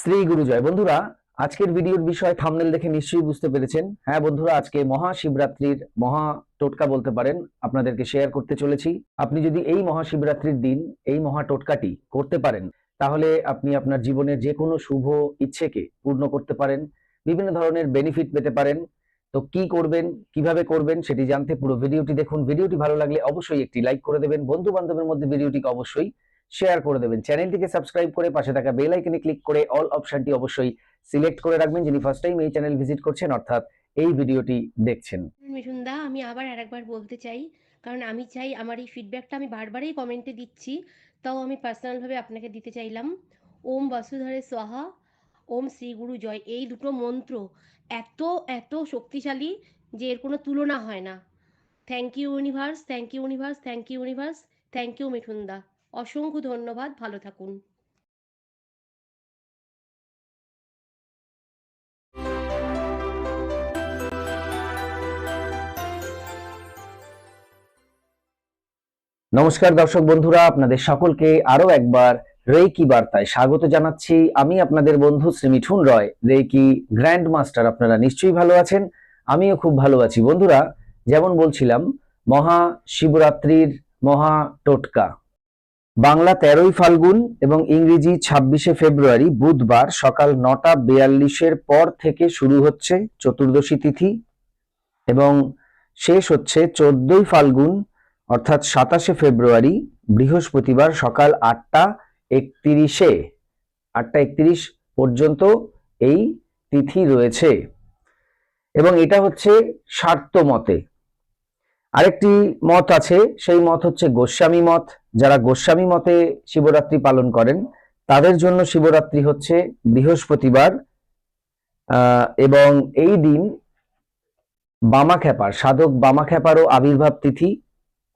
শ্রী গুরুজয় বন্ধুরা, আজকের ভিডিওর বিষয় থামনেল দেখে নিশ্চয়ই বুঝতে পেরেছেন। হ্যাঁ বন্ধুরা, আজকে মহাশিবরাত্রির মহা টোটকা বলতে পারেন, আপনাদেরকে শেয়ার করতে চলেছি। আপনি যদি এই মহাশিবরাত্রির দিন, এই মহা টোটকাটি করতে পারেন, তাহলে আপনি আপনার জীবনের যে কোনো শুভ ইচ্ছেকে পূর্ণ করতে পারেন, বিভিন্ন ধরনের বেনিফিট পেতে পারেন। তো কি করবেন, কীভাবে করবেন, সেটি জানতে পুরো ভিডিওটি দেখুন। ভিডিওটি ভালো লাগলে অবশ্যই একটি লাইক করে দেবেন। বন্ধু বান্ধবের মধ্যে ভিডিওটিকে অবশ্যই শেয়ার করে দেবেন। চ্যানেলটিকে সাবস্ক্রাইব করে পাশে থাকা বেল আইকনে ক্লিক করে অল অপশনটি অবশ্যই সিলেক্ট করে রাখবেন। যিনি ফার্স্ট টাইম এই চ্যানেল ভিজিট করছেন, অর্থাৎ এই ভিডিওটি দেখছেন। মিঠুন দা আমি আবার আরেকবার বলতে চাই, কারণ আমি চাই আমার এই ফিডব্যাকটা আমি বারবারই কমেন্টে দিচ্ছি, তাও আমি পার্সোনালভাবে আপনাকে দিতে চাইলাম। ওম বসুধরে সোহা ওম শ্রী গুরু জয়। এই দুটো মন্ত্র এত এত শক্তিশালী যে এর কোনো তুলনা হয় না। Thank you universe thank you universe thank you universe thank you Mithun da অসংখ্য ধন্যবাদ, ভালো থাকুন। নমস্কার দর্শক বন্ধুরা, আপনাদের সকলকে আরও একবার রেকি বার্তায় স্বাগত জানাচ্ছি। আমি আপনাদের বন্ধু Shri Mithun Roy reiki grand master আপনারা নিশ্চয়ই ভালো আছেন? আমিও খুব ভালো আছি। বন্ধুরা, যেমন বলছিলাম, মহা শিবরাত্রির মহা টোটকা। বাংলা তেরোই ফাল্গুন এবং ইংরেজি ছাব্বিশে ফেব্রুয়ারি বুধবার সকাল নটা বিয়াল্লিশের পর থেকে শুরু হচ্ছে চতুর্দশী তিথি এবং শেষ হচ্ছে চোদ্দই ফাল্গুন, অর্থাৎ সাতাশে ফেব্রুয়ারি, বৃহস্পতিবার সকাল আটটা একত্রিশে। আটটা একত্রিশ পর্যন্ত এই তিথি রয়েছে। এবং এটা হচ্ছে স্বার্থ মতে আরেকটি মত আছে, সেই মত হচ্ছে গোস্বামী মত। যারা গোস্বামী মতে শিবরাত্রি পালন করেন, তাদের জন্য শিবরাত্রি হচ্ছে বৃহস্পতিবার এবং এই দিন বামাখ্যাপার সাধক বামাখ্যাপারও আবির্ভাব তিথি।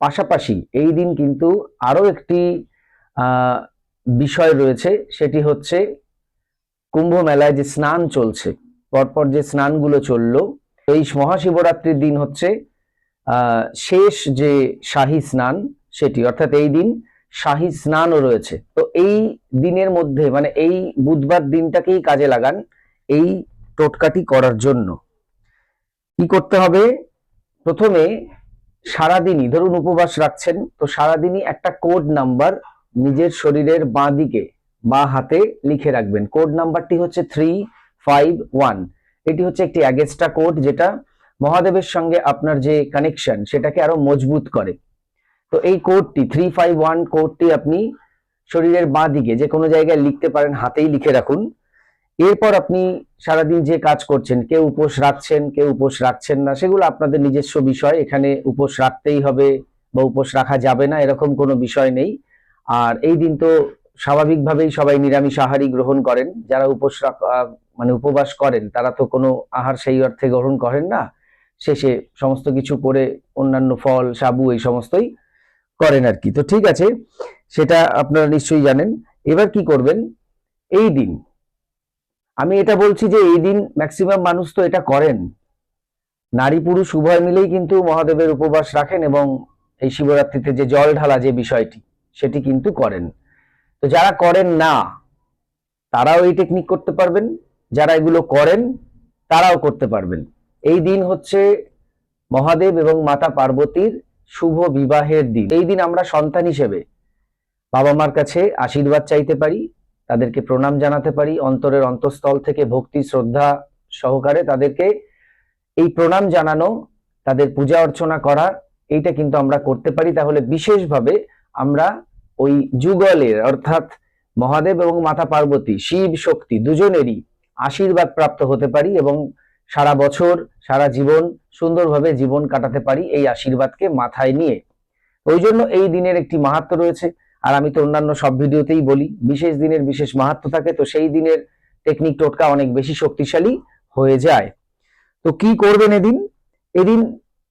পাশাপাশি এই দিন কিন্তু আরও একটি বিষয় রয়েছে, সেটি হচ্ছে কুম্ভ মেলায় যে স্নান চলছে, পরপর যে স্নানগুলো চলল, এই মহাশিবরাত্রির দিন হচ্ছে শেষ যে শাহী স্নান সেটি, অর্থাৎ এই দিন শাহী স্নানও রয়েছে। তো এই দিনের মধ্যে মানে এই বুধবার দিনটাকেই কাজে লাগান এই টোটকাটি করার জন্য। কি করতে হবে? প্রথমে সারাদিনই, ধরুন উপবাস রাখছেন, তো সারাদিনই একটা কোড নাম্বার নিজের শরীরের বাঁ দিকে, বা হাতে লিখে রাখবেন। কোড নাম্বারটি হচ্ছে থ্রি ফাইভ ওয়ান এটি হচ্ছে একটি অ্যাগেস্টা কোড, যেটা মহাদেবের সঙ্গে আপনার যে কানেকশন সেটাকে আরও মজবুত করে। তো এই কোডটি থ্রি ফাইভ ওয়ান কোডটি আপনি শরীরের বাঁ দিকে যে কোনো জায়গায় লিখতে পারেন, হাতেই লিখে রাখুন। এরপর আপনি সারাদিন যে কাজ করছেন, কেউ উপোস রাখছেন, কেউ উপোস রাখছেন না, সেগুলো আপনাদের নিজস্ব বিষয়। এখানে উপোস রাখতেই হবে বা উপোস রাখা যাবে না, এরকম কোনো বিষয় নেই। আর এই দিন তো স্বাভাবিকভাবেই সবাই নিরামিষ আহারই গ্রহণ করেন। যারা উপোস মানে উপবাস করেন, তারা তো কোনো আহার সেই অর্থে গ্রহণ করেন না। শেষে সমস্ত কিছু করে অন্যান্য ফল, সাবু এই সমস্তই করেন আর কি। তো ঠিক আছে, সেটা আপনারা নিশ্চয়ই জানেন। এবার কি করবেন? এই দিন, আমি এটা বলছি যে এই দিন ম্যাক্সিমাম মানুষ তো এটা করেন। নারী পুরুষ উভয় মিলেই কিন্তু মহাদেবের উপবাস রাখেন এবং এই শিবরাত্রিতে যে জল ঢালা যে বিষয়টি, সেটি কিন্তু করেন। তো যারা করেন না, তারাও এই টেকনিক করতে পারবেন। যারা এগুলো করেন, তারাও করতে পারবেন। এই দিন হচ্ছে মহাদেব এবং মাতা পার্বতীর শুভ বিবাহের দিন। এই দিন আমরা সন্তান হিসেবে বাবা মার কাছে আশীর্বাদ চাইতে পারি, তাদেরকে প্রণাম জানাতে পারি, অন্তরের অন্তঃস্থল থেকে ভক্তি, শ্রদ্ধা সহকারে তাদেরকে এই প্রণাম জানানো, তাদের পূজা অর্চনা করা, এইটা কিন্তু আমরা করতে পারি। তাহলে বিশেষভাবে আমরা ওই যুগলের অর্থাৎ মহাদেব এবং মাতা পার্বতী, শিব শক্তি দুজনেরই আশীর্বাদ প্রাপ্ত হতে পারি এবং সারা বছর, সারা জীবন সুন্দরভাবে জীবন কাটাতে পারি এই আশীর্বাদকে মাথায় নিয়ে। ওই জন্য এই দিনের একটি মাহাত্ম রয়েছে। আর আমি তো অন্যান্য সব ভিডিওতেই বলি, বিশেষ দিনের বিশেষ মাহাত্ম থাকে, তো সেই দিনের টেকনিক টোটকা অনেক বেশি শক্তিশালী হয়ে যায়। তো কি করবেন এদিন? এদিন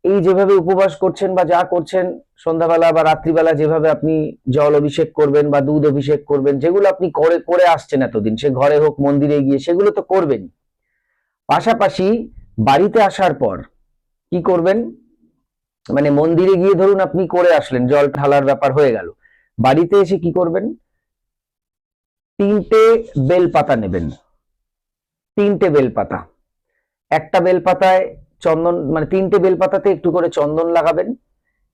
এই যেভাবে উপবাস করছেন বা যা করছেন, সন্ধ্যাবেলা বা রাত্রিবেলা যেভাবে আপনি জল অভিষেক করবেন বা দুধ অভিষেক করবেন, যেগুলো আপনি করে করে আসছেন এতদিন, সে ঘরে হোক, মন্দিরে গিয়ে, সেগুলো তো করবেনই। পাশাপাশি বাড়িতে আসার পর কি করবেন? মানে মন্দিরে গিয়ে ধরুন আপনি করে আসলেন, জল ঢালার ব্যাপার হয়ে গেল। বাড়িতে এসে কি করবেন? তিনটে বেলপাতা নেবেন। তিনটে বেলপাতা। একটা বেলপাতায় চন্দন মানে তিনটে বেলপাতাতে একটু করে চন্দন লাগাবেন।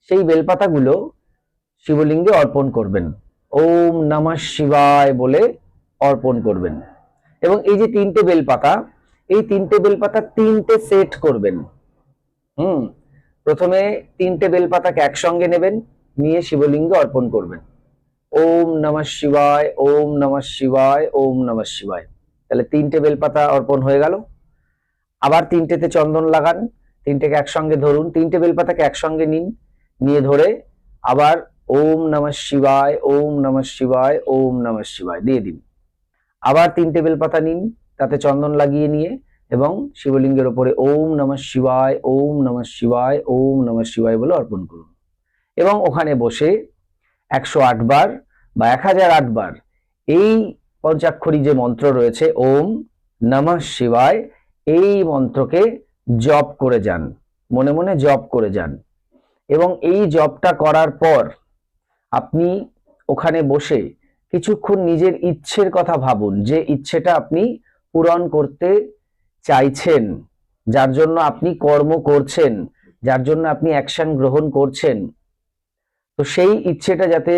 সেই বেলপাতাগুলো শিবলিঙ্গে অর্পণ করবেন। ওম নমঃ শিবায় বলে অর্পণ করবেন। এবং এই যে তিনটে বেলপাতা এই তিনটে বেলপাতা তিনটে সেট করবেন। হুম, প্রথমে তিনটে বেলপাতাকে একসঙ্গে নেবেন, নিয়ে শিবলিঙ্গে অর্পণ করবেন। ওম নমঃ শিবায়, ওম নমঃ শিবায়, ওম নমঃ শিবায়। তাহলে তিনটে বেলপাতা অর্পণ হয়ে গেল। আবার তিনটেতে চন্দন লাগান, তিনটেকে একসঙ্গে ধরুন তিনটে বেলপাতাকে একসঙ্গে নিন, নিয়ে ধরে আবার ওম নমঃ শিবায়, ওম নমঃ শিবায়, ওম নমঃ শিবায় দিয়ে দিন। আবার তিনটে বেলপাতা নিন তাতে চন্দন লাগিয়ে নিয়ে এবং শিবলিঙ্গের ওপরে ওম নমঃ শিবায়, ওম নমঃ শিবায়, ওম নমঃ শিবায় বলে অর্পণ করুন। এবং ওখানে বসে একশো আট বার বা এক হাজার আট বার এই পঞ্চাক্ষরী যে মন্ত্র রয়েছে, ওম নমঃ শিবায়, এই মন্ত্রকে জপ করে যান, মনে মনে জপ করে যান। এবং এই জপটা করার পর আপনি ওখানে বসে কিছুক্ষণ নিজের ইচ্ছের কথা ভাবুন, যে ইচ্ছেটা আপনি পূরণ করতে চাইছেন, যার জন্য আপনি কর্ম করছেন, যার জন্য আপনি অ্যাকশন গ্রহণ করছেন, তো সেই ইচ্ছেটা যাতে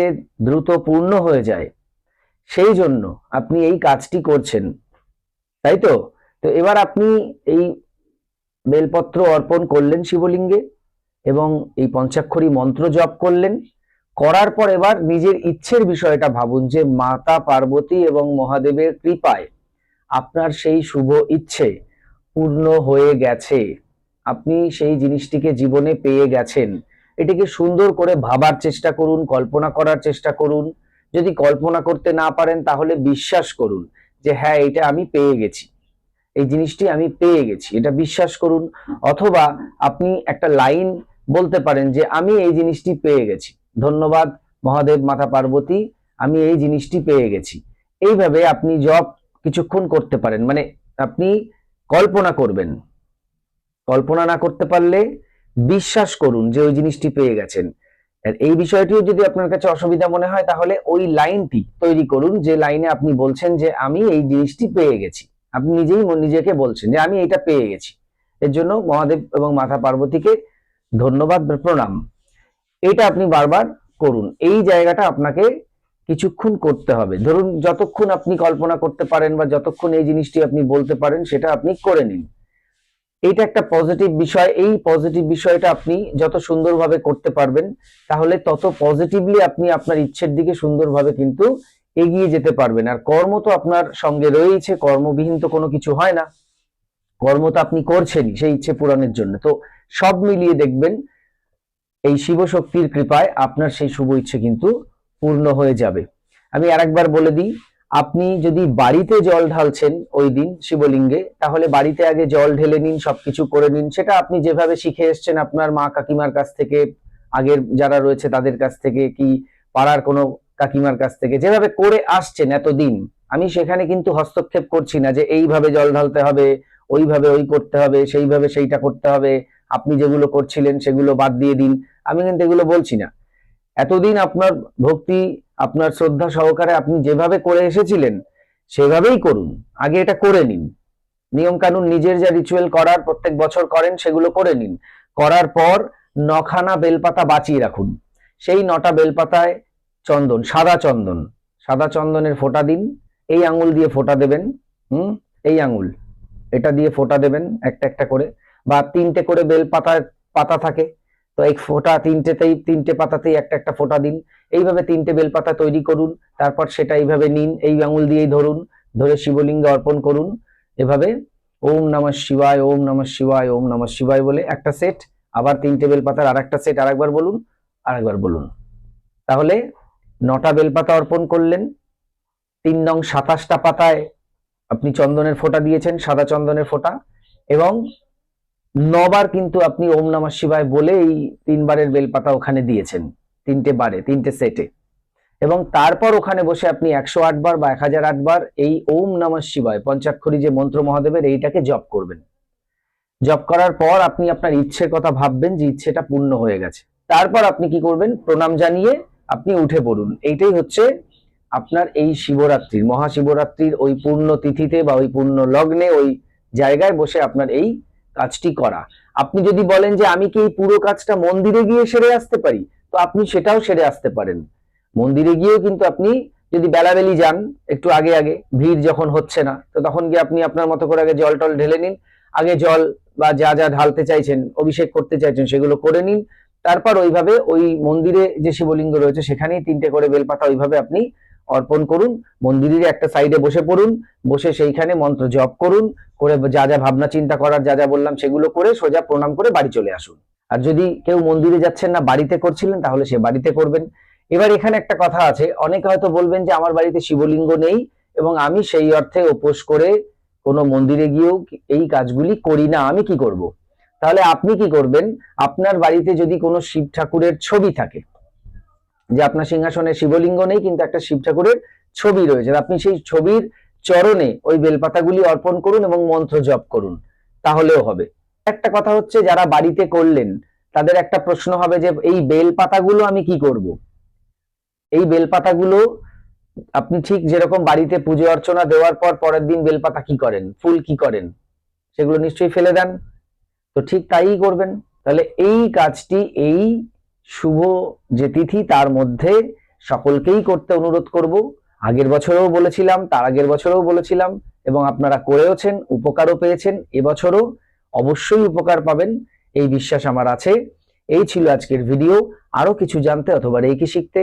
দ্রুত পূর্ণ হয়ে যায়, সেই জন্য আপনি এই কাজটি করছেন, তাই তো? তো এবার আপনি এই বেলপত্র অর্পণ করলেন শিবলিঙ্গে এবং এই পঞ্চাক্ষরী মন্ত্র জপ করলেন, করার পর এবার নিজের ইচ্ছের বিষয়টা ভাবুন যে মাতা পার্বতী এবং মহাদেবের কৃপায় আপনার সেই শুভ ইচ্ছে পূর্ণ হয়ে গেছে। আপনি সেই জিনিসটিকে জীবনে পেয়ে গেছেন। এটিকে সুন্দর করে ভাবার চেষ্টা করুন, কল্পনা করার চেষ্টা করুন। যদি কল্পনা করতে না পারেন, তাহলে বিশ্বাস করুন যে হ্যাঁ এটা আমি পেয়ে গেছি। এই জিনিসটি আমি পেয়ে গেছি, এটা বিশ্বাস করুন। অথবা আপনি একটা লাইন বলতে পারেন যে, আমি এই জিনিসটি পেয়ে গেছি। ধন্যবাদ মহাদেব মাতা পার্বতী, আমি এই জিনিসটি পেয়ে গেছি। এইভাবে আপনি জব কিছুক্ষণ করতে পারেন। মানে আপনি কল্পনা করবেন। কল্পনা না করতে পারলে বিশ্বাস করুন যে ওই জিনিসটি পেয়ে গেছেন। আর এই বিষয়টিও যদি আপনার কাছে অসুবিধা মনে হয়, তাহলে ওই লাইনটি তৈরি করুন যে লাইনে আপনি বলছেন যে, আমি এই জিনিসটি পেয়ে গেছি। আপনি নিজেই নিজেকে বলছেন যে, আমি এটা পেয়ে গেছি। এর জন্য মহাদেব এবং মাতা পার্বতীকে ধন্যবাদ প্রণাম। এটা আপনি বারবার করুন। এই জায়গাটা আপনাকে কিছুক্ষণ করতে হবে। ধরুন যতক্ষণ আপনি কল্পনা করতে পারেন বা যতক্ষণ এই জিনিসটি আপনি বলতে পারেন, সেটা আপনি করে নিন। এইটা একটা পজিটিভ বিষয়। এই পজিটিভ বিষয়টা আপনি যত সুন্দরভাবে করতে পারবেন, তাহলে তত পজিটিভলি আপনি আপনার ইচ্ছের দিকে সুন্দরভাবে কিন্তু এগিয়ে যেতে পারবেন। আর কর্ম তো আপনার সঙ্গে রয়েছে কর্মবিহীন তো কোনো কিছু হয় না। কর্ম তো আপনি করছেনই সেই ইচ্ছে পূরণের জন্য। তো সব মিলিয়ে দেখবেন, এই শিব শক্তির কৃপায় আপনার সেই শুভ ইচ্ছে কিন্তু পূর্ণ হয়ে যাবে। আমি আরেকবার বলে দিই, আপনি যদি বাড়িতে জল ঢালছেন ওই দিন শিবলিঙ্গে, তাহলে বাড়িতে আগে জল ঢেলে নিন, সবকিছু করে নিন। সেটা আপনি যেভাবে শিখে এসছেন আপনার মা কাকিমার কাছ থেকে, আগের যারা রয়েছে তাদের কাছ থেকে কি পাড়ার কোনো কাকিমার কাছ থেকে, যেভাবে করে আসছেন এতদিন, আমি সেখানে কিন্তু হস্তক্ষেপ করছি না যে এইভাবে জল ঢালতে হবে, ওইভাবে ওই করতে হবে, সেইভাবে সেইটা করতে হবে, আপনি যেগুলো করছিলেন সেগুলো বাদ দিয়ে দিন। আমি কিন্তু এগুলো বলছি না। এতদিন আপনার ভক্তি, আপনার শ্রদ্ধা সহকারে আপনি যেভাবে করে এসেছিলেন, সেভাবেই করুন। আগে এটা করে নিন। নিয়ম কানুন নিজের যা রিচুয়াল করার প্রত্যেক বছর করেন, সেগুলো করে নিন। করার পর নখানা বেলপাতা বাঁচিয়ে রাখুন। সেই নটা বেলপাতায় চন্দন, সাদা চন্দন, সাদা চন্দনের ফোঁটা দিন। এই আঙুল দিয়ে ফোঁটা দেবেন, হুম? এই আঙুল, এটা দিয়ে ফোঁটা দেবেন একটা একটা করে। বা তিনটে করে বেল পাতা পাতা থাকে। তো এই ফোঁটা তিনটেতেই, তিনটে পাতাতেই একটা একটা ফোঁটা দিন। এইভাবে তিনটে বেলপাতা তৈরি করুন, তারপর সেটা এইভাবে নিন, এই আঙুল দিয়েই ধরুন, ধরে শিবলিঙ্গে অর্পণ করুন। এভাবে ওম নমঃ শিবায়, ওম নমঃ শিবায়, ওম নমঃ শিবায় বলে একটা সেট, আবার তিনটে বেলপাতার আর একটা সেট আরেকবার বলুন আরেকবার বলুন। তাহলে নটা বেলপাতা অর্পণ করলেন, তিন নং সাতাশটা পাতায় আপনি চন্দনের ফোঁটা দিয়েছেন, সাদা চন্দনের ফোঁটা, এবং নবার কিন্তু আপনি ওম নমঃ শিবায় বলে এই তিনবারের বেলপাতা ওখানে দিয়েছেন, তিনটে বারে, তিনটে সেটে। এবং তারপর ওখানে বসে আপনি একশো আট বার বা এক হাজার আট বার এই ওম নমঃ শিবায়, পঞ্চাক্ষরী যে মন্ত্র মহাদেবের, এইটাকে জপ করবেন। জপ করার পর আপনি আপনার ইচ্ছের কথা ভাববেন যে ইচ্ছেটা পূর্ণ হয়ে গেছে। তারপর আপনি কি করবেন? প্রণাম জানিয়ে আপনি উঠে পড়ুন। এইটাই হচ্ছে আপনার এই শিবরাত্রির, মহাশিবরাত্রির ওই পূর্ণ তিথিতে বা ওই পূর্ণ লগ্নে ওই জায়গায় বসে আপনার এই কাজটি করা। আপনি যদি বলেন যে আমি কি এই পুরো কাজটা মন্দিরে গিয়ে সেরে আসতে পারি, তো আপনি সেটাও সেরে আসতে পারেন। মন্দিরে গিয়েও কিন্তু আপনি যদি বেলাবেলি যান, একটু আগে আগে, ভিড় যখন হচ্ছে না, তো তখন গিয়ে আপনি আপনার মতো করে আগে জল টল ঢেলে নিন, আগে জল বা যা যা ঢালতে চাইছেন, অভিষেক করতে চাইছেন, সেগুলো করে নিন। তারপর ওইভাবে ওই মন্দিরে যে শিবলিঙ্গ রয়েছে, সেখানেই তিনটে করে বেলপাতা ওইভাবে আপনি অর্পণ করুন, মন্দিরের একটা সাইডে বসে পড়ুন, বসে সেইখানে মন্ত্র জপ করুন, করে যা যা ভাবনা চিন্তা করার যা যা বললাম সেগুলো করে সোজা প্রণাম করে বাড়ি চলে আসুন। আর যদি কেউ মন্দিরে যাচ্ছেন না, বাড়িতে করছিলেন, তাহলে সে বাড়িতে করবেন। এবার এখানে একটা কথা আছে, অনেকে হয়তো বলবেন যে আমার বাড়িতে শিবলিঙ্গ নেই এবং আমি সেই অর্থে উপোস করে কোনো মন্দিরে গিয়েও এই কাজগুলি করি না, আমি কি করব? তাহলে আপনি কি করবেন? আপনার বাড়িতে যদি কোনো শিব ঠাকুরের ছবি থাকে যে আপনার সিংহাসনে শিবলিঙ্গ নেই, কিন্তু একটা শিব ঠাকুরের ছবি রয়েছে। আপনি সেই ছবির চরণে ওই বেলপাতাগুলি অর্পণ করুন এবং মন্ত্র জপ করুন, তাহলেও হবে। একটা কথা হচ্ছে, যারা বাড়িতে করলেন, তাদের একটা প্রশ্ন হবে যে, এই বেলপাতাগুলো আমি কি করব? এই বেলপাতাগুলো, আপনি ঠিক যেরকম বাড়িতে পুজো অর্চনা দেওয়ার পর পরের দিন বেলপাতা কি করেন? ফুল কি করেন? সেগুলো নিশ্চয়ই ফেলে দেন। তো ঠিক তাই করবেন। তাহলে এই কাজটি, এই শুভ যে তিথি, তার মধ্যে সকলকেই করতে অনুরোধ করব। আগের বছরেও বলেছিলাম, তার আগের বছরেও বলেছিলাম, এবং আপনারা করেওছেন, উপকারও পেয়েছেন, এবছরও অবশ্যই উপকার পাবেন, এই বিশ্বাস আমার আছে। এই ছিল আজকের ভিডিও আরও কিছু জানতে অথবা রেখে শিখতে